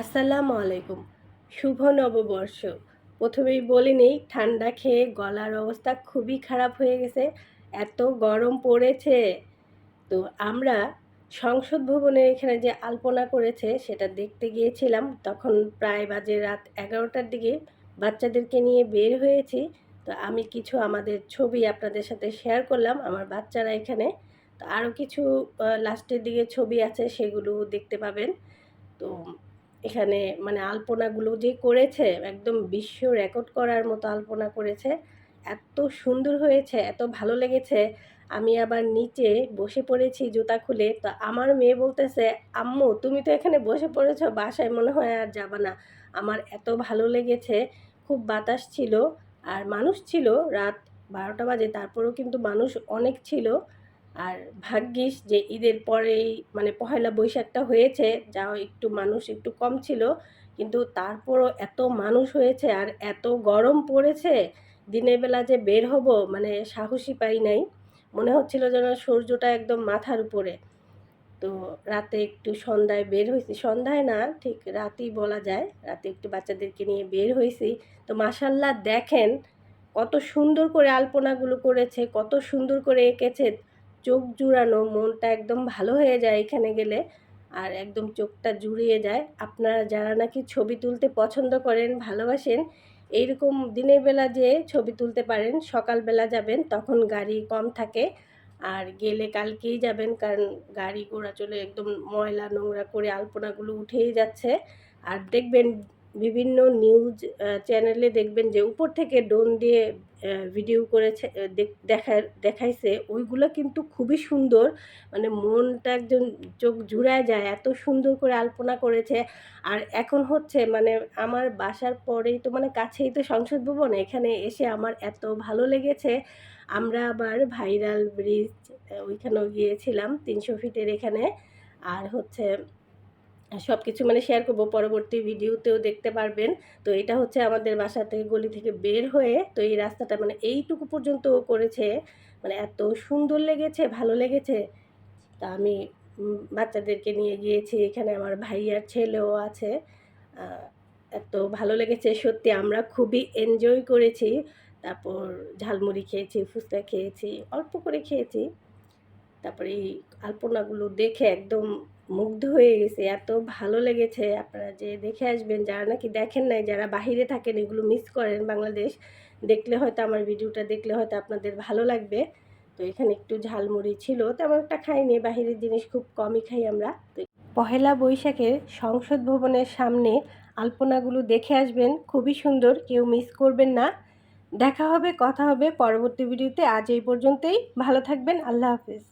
আসসালামু আলাইকুম। শুভ নববর্ষ। প্রথমেই বলে নেই, ঠান্ডা খেয়ে গলার অবস্থা খুবই খারাপ হয়ে গেছে, এত গরম পড়েছে। তো আমরা সংসদ ভবনের এখানে যে আলপনা করেছে, সেটা দেখতে গিয়েছিলাম। তখন প্রায় বাজে রাত এগারোটার দিকে বাচ্চাদেরকে নিয়ে বের হয়েছি। তো আমি কিছু আমাদের ছবি আপনাদের সাথে শেয়ার করলাম, আমার বাচ্চারা এখানে। তো আরও কিছু লাস্টের দিকে ছবি আছে, সেগুলো দেখতে পাবেন। তো এখানে মানে আলপনাগুলো যে করেছে, একদম বিশ্ব রেকর্ড করার মতো আলপনা করেছে। এত সুন্দর হয়েছে, এত ভালো লেগেছে। আমি আবার নিচে বসে পড়েছি জুতা খুলে, তো আমার মেয়ে বলতেছে, আম্মু, তুমি তো এখানে বসে পড়েছো, বাসায় মনে হয় আর যাবা না। আমার এত ভালো লেগেছে, খুব বাতাস ছিল। আর মানুষ ছিল, রাত বারোটা বাজে, তারপরেও কিন্তু মানুষ অনেক ছিল। আর ভাগ্যিস যে ঈদের পরেই মানে পহেলা বৈশাখটা হয়েছে, যাও একটু মানুষ একটু কম ছিল, কিন্তু তারপরও এত মানুষ হয়েছে আর এত গরম পড়েছে, দিনের বেলা যে বের হব মানে সাহসী পাই নাই। মনে হচ্ছিল যেন সূর্যটা একদম মাথার উপরে। তো রাতে একটু সন্ধ্যায় বের হয়েছি সন্ধ্যায় না, ঠিক রাতেই বলা যায়, রাতে একটু বাচ্চাদেরকে নিয়ে বের হয়েছি তো মাসাল্লাহ দেখেন কত সুন্দর করে আলপনাগুলো করেছে, কত সুন্দর করে এঁকেছে। চোখ জুড়ানো, মনটা একদম ভালো হয়ে যায় এখানে গেলে আর একদম চোখটা জুড়িয়ে যায়। আপনারা যারা নাকি ছবি তুলতে পছন্দ করেন, ভালোবাসেন, এইরকম দিনের বেলা যে ছবি তুলতে পারেন সকালবেলা যাবেন, তখন গাড়ি কম থাকে আর গেলে কালকেই যাবেন কারণ গাড়ি ঘোড়া চলে একদম ময়লা নোংরা করে আলপনাগুলো উঠেই যাচ্ছে। আর দেখবেন বিভিন্ন নিউজ চ্যানেলে দেখবেন যে উপর থেকে ডোন দিয়ে ভিডিও করেছে দেখা দেখাইছে, ওইগুলো কিন্তু খুবই সুন্দর। মানে মনটা একজন চোখ জুড়ায় যায়, এত সুন্দর করে আলপনা করেছে। আর এখন হচ্ছে মানে আমার বাসার পরেই তো মানে কাছেই তো সংসদ ভবন, এখানে এসে আমার এত ভালো লেগেছে। আমরা আবার ভাইরাল ব্রিজ ওইখানেও গিয়েছিলাম, তিনশো ফিটের এখানে। আর হচ্ছে সব কিছু মানে শেয়ার করব, পরবর্তী ভিডিওতেও দেখতে পারবেন। তো এটা হচ্ছে আমাদের বাসা থেকে গলি থেকে বের হয়ে, তো এই রাস্তাটা মানে এইটুকু পর্যন্ত করেছে। মানে এত সুন্দর লেগেছে, ভালো লেগেছে। তা আমি বাচ্চাদেরকে নিয়ে গিয়েছি, এখানে আমার ভাইয়ার ছেলেও আছে। এত ভালো লেগেছে, সত্যি আমরা খুবই এনজয় করেছি। তারপর ঝালমুড়ি খেয়েছি, ফুচকা খেয়েছি, অল্প করে খেয়েছি। তারপরে এই আলপনাগুলো দেখে একদম মুগ্ধ হয়ে গেছে, এত ভালো লেগেছে। আপনারা যে দেখে আসবেন, যারা নাকি দেখেন নাই, যারা বাহিরে থাকেন, এগুলো মিস করেন বাংলাদেশ, দেখলে হয়তো আমার ভিডিওটা দেখলে হয়তো আপনাদের ভালো লাগবে। তো এখানে একটু ঝালমুড়ি ছিল, তেমন একটা খাইনি, বাহিরের জিনিস খুব কমই খাই আমরা। তো পহেলা বৈশাখের সংসদ ভবনের সামনে আলপনাগুলো দেখে আসবেন, খুবই সুন্দর, কেউ মিস করবেন না। দেখা হবে, কথা হবে, পরবর্তী ভিডিওতে আজ এই পর্যন্তই। ভালো থাকবেন, আল্লাহ হাফিজ।